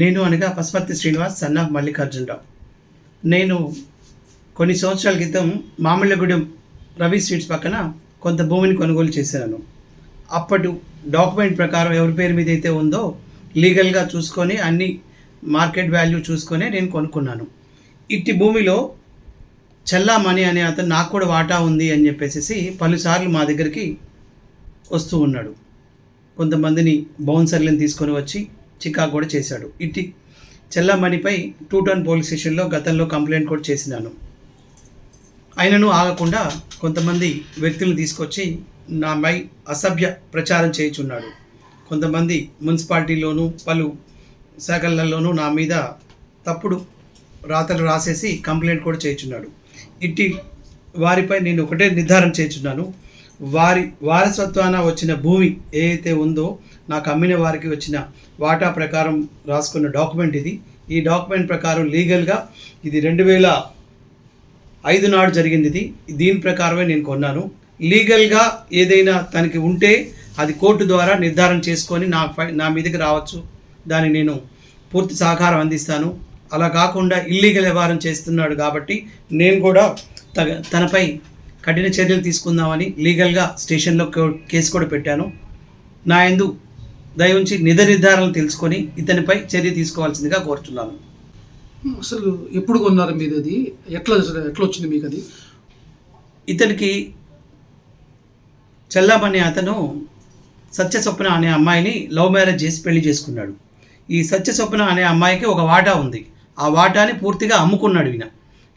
నేను అనగా పశుపతి శ్రీనివాస్ సన్న మల్లికార్జునరావు. నేను కొన్ని సంవత్సరాల క్రితం మామిళ్ళగూడెం రవి స్వీట్స్ పక్కన కొంత భూమిని కొనుగోలు చేశాను. అప్పటి డాక్యుమెంట్ ప్రకారం ఎవరి పేరు మీద అయితే ఉందో లీగల్గా చూసుకొని అన్ని మార్కెట్ వాల్యూ చూసుకొని నేను కొనుక్కున్నాను. ఇట్టి భూమిలో చల్లామణి అనే అతను నాకు కూడా వాటా ఉంది అని చెప్పేసి పలుసార్లు మా దగ్గరికి వస్తూ ఉన్నాడు. కొంతమందిని బౌన్సర్లను తీసుకొని వచ్చి చికాకు కూడా చేశాడు. ఇట్టి చెల్లమణిపై టూ టౌన్ పోలీస్ స్టేషన్లో గతంలో కంప్లైంట్ కూడా చేసినాను. అయినను ఆగకుండా కొంతమంది వ్యక్తులను తీసుకొచ్చి నాపై అసభ్య ప్రచారం చేయుచున్నాడు. కొంతమంది మున్సిపాలిటీలోనూ పలు శాఖలలోనూ నా మీద తప్పుడు రాతలు రాసేసి కంప్లైంట్ కూడా చేయుచున్నాడు. ఇట్టి వారిపై నేను ఒకటే నిర్ధారణ చేయుచున్నాను. వారి వారసత్వాన వచ్చిన భూమి ఏదైతే ఉందో నాకు అమ్మిన వారికి వచ్చిన వాటా ప్రకారం రాసుకున్న డాక్యుమెంట్ ఇది. ఈ డాక్యుమెంట్ ప్రకారం లీగల్గా ఇది రెండు వేల ఐదు నాడు జరిగింది ఇది. దీని ప్రకారమే నేను కొన్నాను. లీగల్గా ఏదైనా తనకి ఉంటే అది కోర్టు ద్వారా నిర్ధారణ చేసుకొని నా ఫై నా మీదకి రావచ్చు. దాన్ని నేను పూర్తి సహకారం అందిస్తాను. అలా కాకుండా ఇల్లీగల్ వ్యవహారం చేస్తున్నాడు కాబట్టి నేను కూడా తగ తనపై కఠిన చర్యలు తీసుకుందామని లీగల్గా స్టేషన్లో కేసు కూడా పెట్టాను. నా ఎందు దయ ఉంచి నిజ నిర్ధారణలు తెలుసుకొని ఇతనిపై చర్య తీసుకోవాల్సిందిగా కోరుతున్నాను అసలు ఎప్పుడు కొన్నారు మీరు అది ఎట్లా ఎట్లా వచ్చింది మీకు అది ఇతనికి చెల్లమనే అతను సత్యస్వప్న అనే అమ్మాయిని లవ్ మ్యారేజ్ చేసి పెళ్ళి చేసుకున్నాడు. ఈ సత్యస్వప్న అనే అమ్మాయికి ఒక వాటా ఉంది. ఆ వాటాని పూర్తిగా అమ్ముకున్నాడు ఈయన.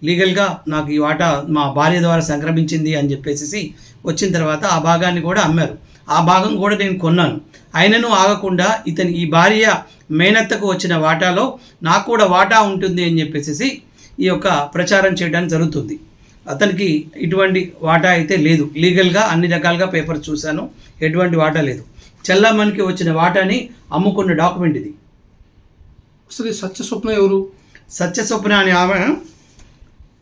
లీగల్గా నాకు ఈ వాటా మా భార్య ద్వారా సంక్రమించింది అని చెప్పేసి వచ్చిన తర్వాత ఆ భాగాన్ని కూడా అమ్మారు. ఆ భాగం కూడా నేను కొన్నాను. అయినను ఆగకుండా ఇతని ఈ భార్య మేనత్తకు వచ్చిన వాటాలో నాకు కూడా వాటా ఉంటుంది అని చెప్పేసి ఈ యొక్క ప్రచారం చేయడానికి జరుగుతుంది. అతనికి ఇటువంటి వాటా అయితే లేదు. లీగల్గా అన్ని రకాలుగా పేపర్ చూశాను. ఎటువంటి వాటా లేదు. చెల్లమ్మనికి వచ్చిన వాటాని అమ్ముకున్న డాక్యుమెంట్ ఇది. అసలు ఈ సత్య స్వప్న ఎవరు? సత్యస్వప్న అనే ఆమె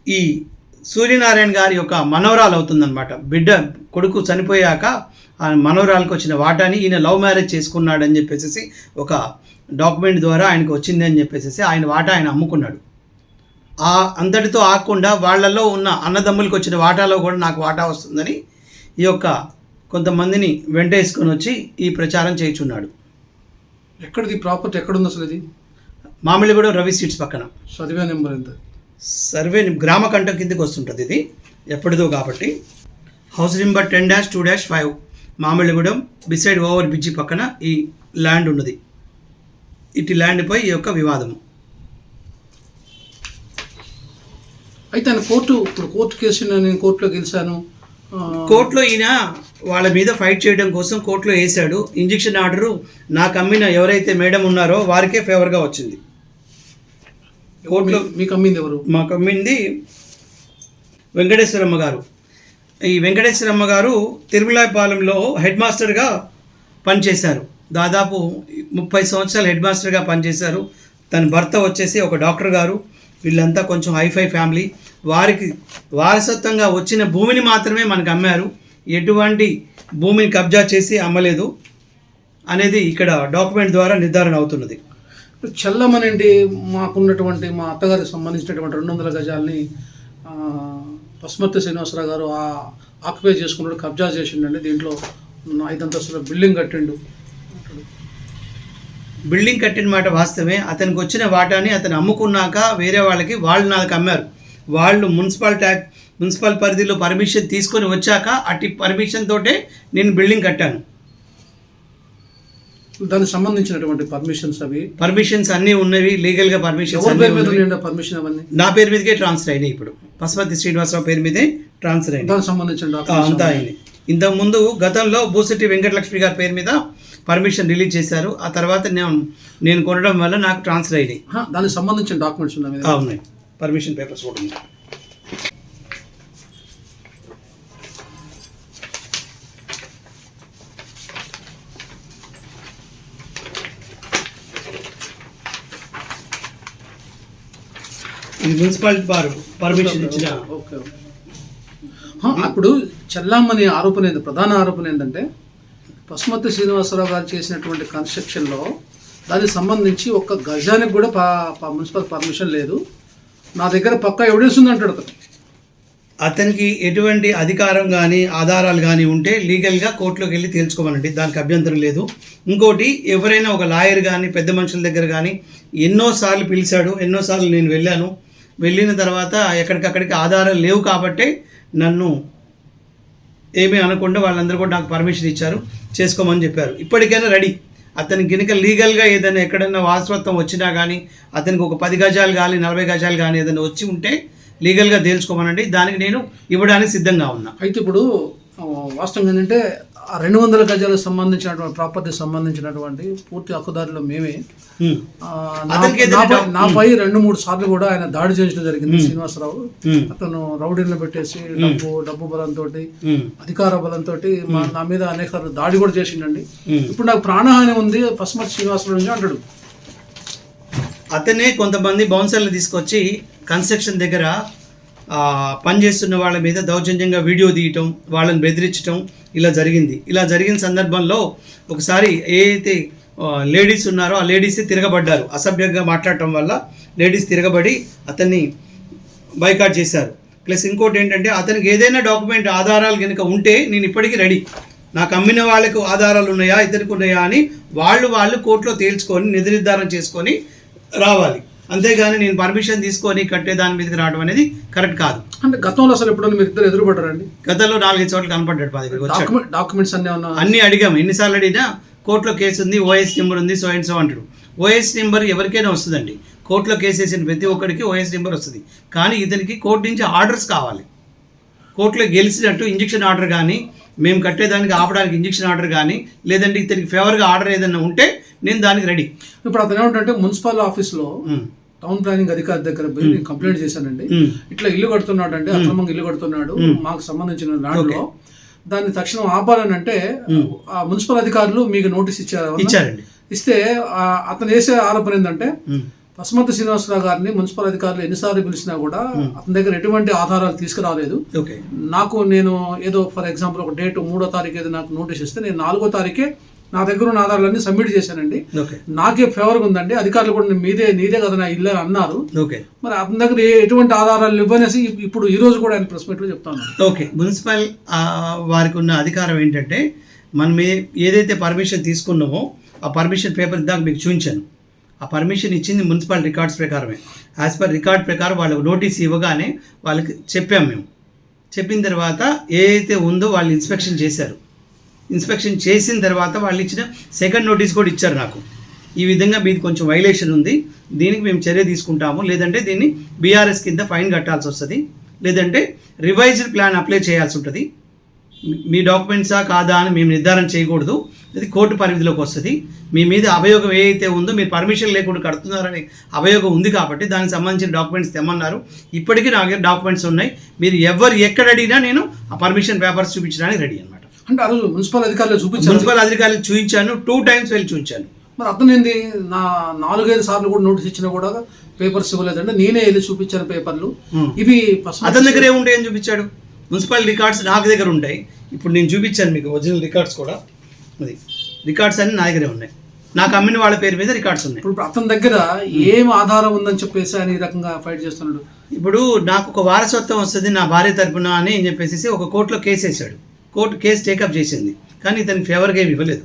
ఈ సూర్యనారాయణ గారి యొక్క మనవరాలు అవుతుందన్నమాట. బిడ్డ కొడుకు చనిపోయాక ఆ మనవరాలకు వచ్చిన వాటాని ఈయన లవ్ మ్యారేజ్ చేసుకున్నాడని చెప్పేసి ఒక డాక్యుమెంట్ ద్వారా ఆయనకు వచ్చింది అని చెప్పేసి ఆయన వాటా ఆయన అమ్ముకున్నాడు. ఆ అంతటితో ఆగకుండా వాళ్ళల్లో ఉన్న అన్నదమ్ములకు వచ్చిన వాటాలో కూడా నాకు వాటా వస్తుందని ఈ యొక్క కొంతమందిని వెంటేసుకొని వచ్చి ఈ ప్రచారం చేయుచున్నాడు. ఎక్కడిది? ప్రాపర్టీ ఎక్కడుంది అసలు ఇది? మామిడిగూడెం రవి సీట్స్ పక్కన. సర్వే నెంబర్ ఎంత? సర్వే గ్రామ కంఠం కిందకి వస్తుంటుంది ఇది. ఎప్పటిదో కాబట్టి. House number ten dash two dash five Mamillagudem beside over bridge పక్కన ఈ ల్యాండ్ ఉన్నది. ఇటు ల్యాండ్పై ఈ యొక్క వివాదము. అయితే ఆయన కోర్టు ఇప్పుడు కోర్టు కేసు నేను కోర్టులో గెలిచాను. కోర్టులో ఈయన వాళ్ళ మీద ఫైట్ చేయడం కోసం కోర్టులో వేశాడు. ఇంజెక్షన్ ఆర్డరు నాకు అమ్మిన ఎవరైతే మేడం ఉన్నారో వారికే ఫేవర్గా వచ్చింది. మీకు అమ్మింది ఎవరు? మాకు అమ్మింది వెంకటేశ్వరమ్మ గారు. ఈ వెంకటేశ్వరమ్మ గారు తిరుమలాపాలెంలో హెడ్ మాస్టర్గా పనిచేశారు. దాదాపు ముప్పై సంవత్సరాలు హెడ్ మాస్టర్గా పనిచేశారు. తన భర్త వచ్చేసి ఒక డాక్టర్ గారు. వీళ్ళంతా కొంచెం హైఫై ఫ్యామిలీ. వారికి వారసత్వంగా వచ్చిన భూమిని మాత్రమే మనకు అమ్మారు. ఎటువంటి భూమిని కబ్జా చేసి అమ్మలేదు. అనేది ఇక్కడ డాక్యుమెంట్ ద్వారా నిర్ధారణ అవుతున్నది. ఇప్పుడు మాకున్నటువంటి మా అత్తగారికి సంబంధించినటువంటి రెండు వందల గజాలని ఆ, పసుమర్తి శ్రీనివాసరావు గారు ఆ ఆక్యుపై చేసుకున్నాడు కబ్జా చేసిండండి. దీంట్లో ఐదంతస్తుల బిల్డింగ్ కట్టిండు. బిల్డింగ్ కట్టిన మాట వాస్తవమే. అతనికి వచ్చిన వాటాని అతను అమ్ముకున్నాక వేరే వాళ్ళకి వాళ్ళు నాకు అమ్మారు. వాళ్ళు మున్సిపల్ ట్యాక్ మున్సిపల్ పరిధిలో పర్మిషన్ తీసుకొని వచ్చాక అట్టి పర్మిషన్ తోటే నేను బిల్డింగ్ కట్టాను. దానికి సంబంధించినటువంటి పర్మిషన్స్ అవి. పర్మిషన్స్ అన్నీ ఉన్నవి లీగల్గా పర్మిషన్స్ ఎవరి అన్నీ పేరు మీద ఉన్నవి. ఉండే పర్మిషన్ అవన్నీ? నా పేరు మీదకే ట్రాన్స్ఫర్ అయినాయి ఇప్పుడు. పశుపతి శ్రీనివాసరావు పేరు మీదే ట్రాన్స్ఫర్ అయినాయి. దానికి సంబంధించిన అంతా అయింది ఇంతకుముందు గతంలో భూశెట్టి వెంకటలక్ష్మి గారి పేరు మీద పర్మిషన్ రిలీజ్ చేశారు. ఆ తర్వాత నేను నేను కొనడం వల్ల నాకు ట్రాన్స్ఫర్ అయినాయి. దానికి సంబంధించిన డాక్యుమెంట్స్ ఉన్నాయి. పర్మిషన్ పేపర్స్ కూడా ఉన్నాయి. మున్సిపాలిటీ వారు పర్మిషన్ ఇచ్చిన. Okay okay. ఆ, అప్పుడు చెల్లామని ఆరోపణ ఏంది? ప్రధాన ఆరోపణ ఏంటంటే పసుమతి శ్రీనివాసరావు గారు చేసినటువంటి కన్స్ట్రక్షన్లో దానికి సంబంధించి ఒక్క గజానికి కూడా మున్సిపల్ పర్మిషన్ లేదు. నా దగ్గర పక్కా ఎవిడెన్స్ ఉంది అంటాడు అతను. అతనికి ఎటువంటి అధికారం కానీ ఆధారాలు కానీ ఉంటే లీగల్గా కోర్టులోకి వెళ్ళి తేల్చుకోమనండి దానికి అభ్యంతరం లేదు. ఇంకోటి ఎవరైనా ఒక లాయర్ కానీ పెద్ద మనుషుల దగ్గర కానీ ఎన్నోసార్లు పిలిచాడు ఎన్నోసార్లు నేను వెళ్ళాను. వెళ్ళిన తర్వాత ఎక్కడికక్కడికి ఆధారాలు లేవు కాబట్టే నన్ను ఏమీ అనకుండా వాళ్ళందరూ కూడా నాకు పర్మిషన్ ఇచ్చారు. చేసుకోమని చెప్పారు. ఇప్పటికైనా రెడీ. అతనికి కనుక లీగల్గా ఏదైనా ఎక్కడైనా వారసత్వం వచ్చినా కానీ అతనికి ఒక పది గజాలు కానీ నలభై గజాలు కానీ ఏదైనా వచ్చి ఉంటే లీగల్గా తేల్చుకోమనండి. దానికి నేను ఇవ్వడానికి సిద్ధంగా ఉన్నా. అయితే ఇప్పుడు వాస్తవం ఏంటంటే రెండు వందల గజాలకు సంబంధించినటువంటి ప్రాపర్టీ సంబంధించినటువంటి పూర్తి హక్కుదారులు మేమే. నాపై- రెండు మూడు సార్లు కూడా ఆయన దాడి చేయించడం జరిగింది శ్రీనివాసరావు. అతను రౌడీలను పెట్టేసి డబ్బు డబ్బు బలంతో. అధికార బలంతో నా మీద అనేక దాడి కూడా చేసిండండి. ఇప్పుడు నాకు ప్రాణహాని ఉంది పసుమతి శ్రీనివాసరావు నుంచి అంటాడు. అతనే కొంతమంది బౌన్సర్లు తీసుకొచ్చి కన్స్ట్రక్షన్ దగ్గర పనిచేస్తున్న వాళ్ళ మీద దౌర్జన్యంగా వీడియో తీయటం వాళ్ళని బెదిరించటం ఇలా జరిగింది. ఇలా జరిగిన సందర్భంలో ఒకసారి ఏ అయితే లేడీస్ ఉన్నారో ఆ లేడీస్ తిరగబడ్డారు. అసభ్యంగా మాట్లాడటం వల్ల లేడీస్ తిరగబడి అతన్ని బైకాట్ చేశారు. ప్లస్ ఇంకోటి ఏంటంటే అతనికి ఏదైనా డాక్యుమెంట్ ఆధారాలు కనుక ఉంటే నేను ఇప్పటికీ రెడీ. నాకు అమ్మిన వాళ్ళకు ఆధారాలు ఉన్నాయా ఇతనికి ఉన్నాయా అని వాళ్ళు వాళ్ళు కోర్టులో తేల్చుకొని నిధి నిర్ధారణ చేసుకొని రావాలి. అంతేగాని నేను పర్మిషన్ తీసుకొని కట్టే దాని మీదకి రావడం అనేది కరెక్ట్ కాదు. అంటే గతంలో అసలు ఎప్పుడైనా మీరు ఇద్దరు ఎదురుపడ్డారండి గతంలో నాలుగైదు చోట్ల కనపడ్డాడు మా డాక్యుమెంట్ డాక్యుమెంట్స్ అన్నీ ఉన్నా అన్నీ అడిగాము ఎన్నిసార్లు అడిగినా కోర్టులో కేసు ఉంది ఓఎస్ నెంబర్ ఉంది సో అండ్ సో అంటాడు. ఓఎస్ నెంబర్ ఎవరికైనా వస్తుందండి. కోర్టులో కేసు వేసిన ప్రతి ఒక్కరికి ఓఎస్ నెంబర్ వస్తుంది. కానీ ఇతనికి కోర్టు నుంచి ఆర్డర్స్ కావాలి. కోర్టులో గెలిచినట్టు ఇంజక్షన్ ఆర్డర్ కానీ మేము కట్టేదానికి ఆపడానికి ఇంజక్షన్ ఆర్డర్ కానీ లేదంటే ఇతనికి ఫేవర్గా ఆర్డర్ ఏదైనా ఉంటే నేను దానికి రెడీ. ఇప్పుడు అతను ఏమంటే మున్సిపల్ ఆఫీస్లో టౌన్ ప్లానింగ్ అధికారి దగ్గర పోయి నేను కంప్లైంట్ చేశానండి. ఇట్లా ఇల్లు కడుతున్నాడు అండి అక్రమంగా ఇల్లు కడుతున్నాడు మాకు సంబంధించిన ల్యాండ్లో. దాన్ని తక్షణం ఆపాలని అంటే ఆ మున్సిపల్ అధికారులు మీకు నోటీస్ ఇచ్చారు? ఇచ్చారండి. ఇస్తే అతను వేసే ఆరోపణ ఏంటంటే. పసుమతి శ్రీనివాసరావు గారిని మున్సిపల్ అధికారులు ఎన్నిసార్లు పిలిచినా కూడా అతని దగ్గర ఎటువంటి ఆధారాలు తీసుకురాలేదు. ఓకే. నాకు నేను ఏదో ఫర్ ఎగ్జాంపుల్ ఒక డేట్ మూడో తారీఖు ఏదో నాకు నోటీస్ ఇస్తే నేను నాలుగో తారీఖే నా దగ్గర ఉన్న ఆధారాలన్నీ సబ్మిట్ చేశానండి. ఓకే. నాకే ఫేవర్గా ఉందండి. అధికారులు కూడా "నీ మీదే నీదే కదా నా ఇల్లు అని అన్నారు. ఓకే. మరి అతని దగ్గర ఎటువంటి ఆధారాలు ఇవ్వనేసి ఇప్పుడు ఈ రోజు కూడా ఆయన ప్రెస్ మీట్లో చెప్తాను. ఓకే. మున్సిపల్ వారికి ఉన్న అధికారం ఏంటంటే మనం ఏదైతే పర్మిషన్ తీసుకున్నామో ఆ పర్మిషన్ పేపర్ ఇందాక మీకు చూపించాను. ఆ పర్మిషన్ ఇచ్చింది మున్సిపల్ రికార్డ్స్ ప్రకారమే. యాజ్ పర్ రికార్డ్ ప్రకారం వాళ్ళకు నోటీస్ ఇవ్వగానే వాళ్ళకి చెప్పాం మేము. చెప్పిన తర్వాత ఏదైతే ఉందో వాళ్ళు ఇన్స్పెక్షన్ చేశారు. ఇన్స్పెక్షన్ చేసిన తర్వాత వాళ్ళు ఇచ్చిన సెకండ్ నోటీస్ కూడా ఇచ్చారు నాకు. ఈ విధంగా మీది కొంచెం వైలేషన్ ఉంది. దీనికి మేము చర్య తీసుకుంటాము. లేదంటే దీన్ని బీఆర్ఎస్ కింద ఫైన్ కట్టాల్సి వస్తుంది. లేదంటే రివైజ్డ్ ప్లాన్ అప్లై చేయాల్సి ఉంటుంది. మీ- డాక్యుమెంట్సా కాదా అని మేము నిర్ధారణ చేయకూడదు. ఇది కోర్టు పరిధిలోకి వస్తుంది. మీ మీద అభియోగం ఏదైతే ఉందో మీరు పర్మిషన్ లేకుండా కడుతున్నారని అభియోగం ఉంది కాబట్టి దానికి సంబంధించిన డాక్యుమెంట్స్ తెమ్మన్నారు. ఇప్పటికీ నా దగ్గర డాక్యుమెంట్స్ ఉన్నాయి. మీరు ఎవరు ఎక్కడ అడిగినా నేను ఆ పర్మిషన్ పేపర్స్ చూపించడానికి రెడీ అనమాట అంటే ఆ రోజు మున్సిపల్ అధికారులు చూపించారు. మున్సిపల్ అధికారులకు చూపించాను టూ టైమ్స్ వెళ్ళి చూపించాను. మరి అతను ఏంది నా నాలుగైదు సార్లు కూడా నోటీస్ ఇచ్చినా కూడా పేపర్స్ ఇవ్వలేదంటే నేనే వెళ్ళి చూపించాను పేపర్లు. Hmm. ఇవి అతని దగ్గర ఏముంటాయని చూపించాడు? మున్సిపల్ రికార్డ్స్ నాకు దగ్గర ఉంటాయి. ఇప్పుడు నేను చూపించాను మీకు ఒరిజినల్ రికార్డ్స్ కూడా. అది రికార్డ్స్ అన్ని నా దగ్గరే ఉన్నాయి. నాకు అమ్మిన వాళ్ళ పేరు మీద రికార్డ్స్ ఉన్నాయి. ఇప్పుడు అతని దగ్గర ఏం ఆధారం ఉందని చెప్పేసి ఆయన ఈ రకంగా ఫైట్ చేస్తున్నాడు. ఇప్పుడు నాకు ఒక వారసత్వం వస్తుంది నా భార్య తరపున అని అని చెప్పేసి ఒక కోర్టులో కేసు వేసాడు కోర్టు కేసు టేకప్ చేసింది. కానీ ఇతనికి ఫేవర్గా ఏమి ఇవ్వలేదు.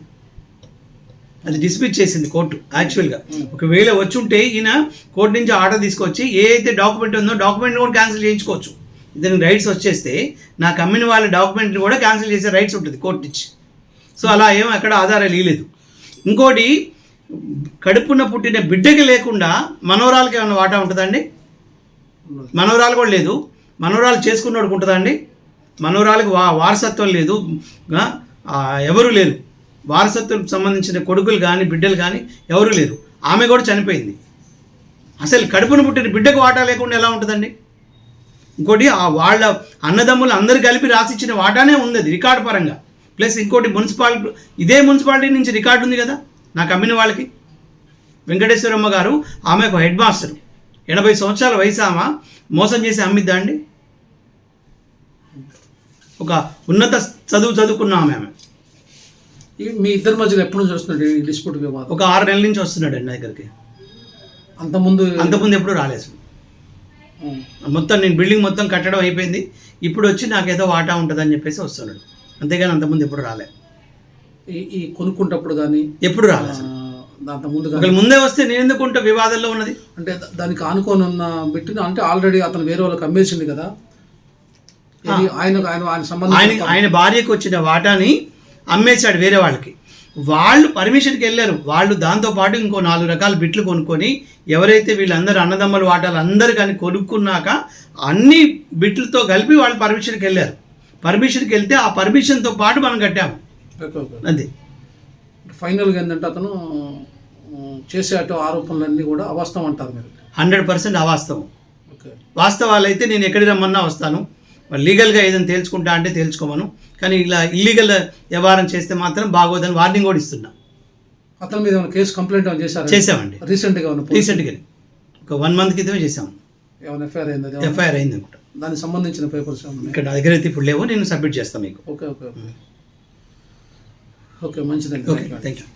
అది డిస్మిస్ చేసింది కోర్టు యాక్చువల్గా. ఒకవేళ వచ్చి ఉంటే ఈయన కోర్టు నుంచి ఆర్డర్ తీసుకొచ్చి ఏ అయితే డాక్యుమెంట్ ఉందో డాక్యుమెంట్ కూడా క్యాన్సిల్ చేయించుకోవచ్చు. ఇతనికి రైట్స్ వచ్చేస్తే నాకు అమ్మిన వాళ్ళ డాక్యుమెంట్ని కూడా క్యాన్సిల్ చేసే రైట్స్ ఉంటుంది కోర్టు నుంచి. సో అలా ఏం అక్కడ ఆధారాలు ఇవ్వలేదు ఇంకోటి కడుపున పుట్టిన బిడ్డకి లేకుండా మనోరాలకి ఏమైనా వాటా ఉంటుందండి మనవరాలు కూడా లేదు. మనవరాలు చేసుకున్నోడికి ఉంటుందా అండి? మనవరాలకు వా వారసత్వం లేదు. ఎవరు లేరు. వారసత్వం సంబంధించిన కొడుకులు కానీ బిడ్డలు కానీ ఎవరు లేరు. ఆమె కూడా చనిపోయింది. అసలు కడుపున పుట్టిన బిడ్డకు వాటా లేకుండా ఎలా ఉంటుందండి? ఇంకోటి ఆ వాళ్ళ అన్నదమ్ములు అందరు కలిపి రాసిచ్చిన వాటానే ఉంది రికార్డు పరంగా. ప్లస్ ఇంకోటి మున్సిపాలిటీ ఇదే మున్సిపాలిటీ నుంచి రికార్డు ఉంది కదా నాకు అమ్మిన వాళ్ళకి. వెంకటేశ్వరమ్మ గారు ఆమె ఒక హెడ్ మాస్టర్. ఎనభై సంవత్సరాల వయసు ఆమె. మోసం చేసి అమ్మిద్దా అండి? ఒక ఉన్నత చదువు చదువుకున్న ఆమె ఆమె మీ ఇద్దరి మధ్యలో ఎప్పుడు నుంచి వస్తుంది ఈ డిస్ప్యూట్ వివాదం? ఒక ఆరు నెలల నుంచి వస్తున్నాడు నా దగ్గరికి. అంతకుముందు అంతకుముందు ఎప్పుడు రాలేదు. మొత్తం నేను బిల్డింగ్ మొత్తం కట్టడం అయిపోయింది. ఇప్పుడు వచ్చి నాకేదో వాటా ఉంటుందని చెప్పేసి వస్తున్నాడు. అంతేగాని అంతకుముందు ఎప్పుడు రాలే. ఈ ఈ కొనుక్కుంటప్పుడు కానీ ఎప్పుడు రాలే అసలు. దాంట్లో ముందు ముందే వస్తే నేను ఎందుకుంటా వివాదంలో ఉన్నది? అంటే దానికి ఆనుకొని ఉన్న బిట్టిన అంటే ఆల్రెడీ అతను వేరే వాళ్ళకి అమ్మేసింది కదా. ఆయన ఆయన ఆయన ఆయన సంబంధించిన ఆయన భార్యకు వచ్చిన వాటాని అమ్మేశాడు వేరే వాళ్ళకి. వాళ్ళు పర్మిషన్కి వెళ్ళారు. వాళ్ళు దాంతో పాటు ఇంకో నాలుగు రకాల బిట్లు కొనుక్కొని ఎవరైతే వీళ్ళందరూ అన్నదమ్మల వాటాలు అందరు కానీ కొనుక్కున్నాక అన్ని బిట్లతో కలిపి వాళ్ళు పర్మిషన్కి వెళ్ళారు. పర్మిషన్కి వెళ్తే ఆ పర్మిషన్తో పాటు మనం కట్టాము. అంతే. ఫైనల్గా ఏంటంటే అతను చేసే అటు ఆరోపణలన్నీ కూడా అవాస్తవం అంటారు మీరు. హండ్రెడ్ పర్సెంట్ అవాస్తవం. ఓకే. వాస్తవాలు అయితే నేను ఎక్కడి రమ్మన్నా వస్తాను. మరి లీగల్గా ఏదైనా తేల్చుకుంటా అంటే తేల్చుకోమను. కానీ ఇలా ఇల్లీగల్ వ్యవహారం చేస్తే మాత్రం బాగోదని వార్నింగ్ కూడా ఇస్తున్నా. అతని మీద ఏమైనా కేసు కంప్లైంట్ చేశారు? చేసామండి రీసెంట్గా రీసెంట్గా ఒక వన్ మంత్ క్రితమే చేసాం ఏమైనా ఎఫ్ఐఆర్ అయింది? ఎఫ్ఐఆర్ అయింది అనుకుంటా. దానికి సంబంధించిన పేపర్స్ ఇక్కడ నా దగ్గర అయితే ఇప్పుడు లేవు. నేను సబ్మిట్ చేస్తాను మీకు. Okay okay okay. ఓకే మంచిదండి. Okay thank you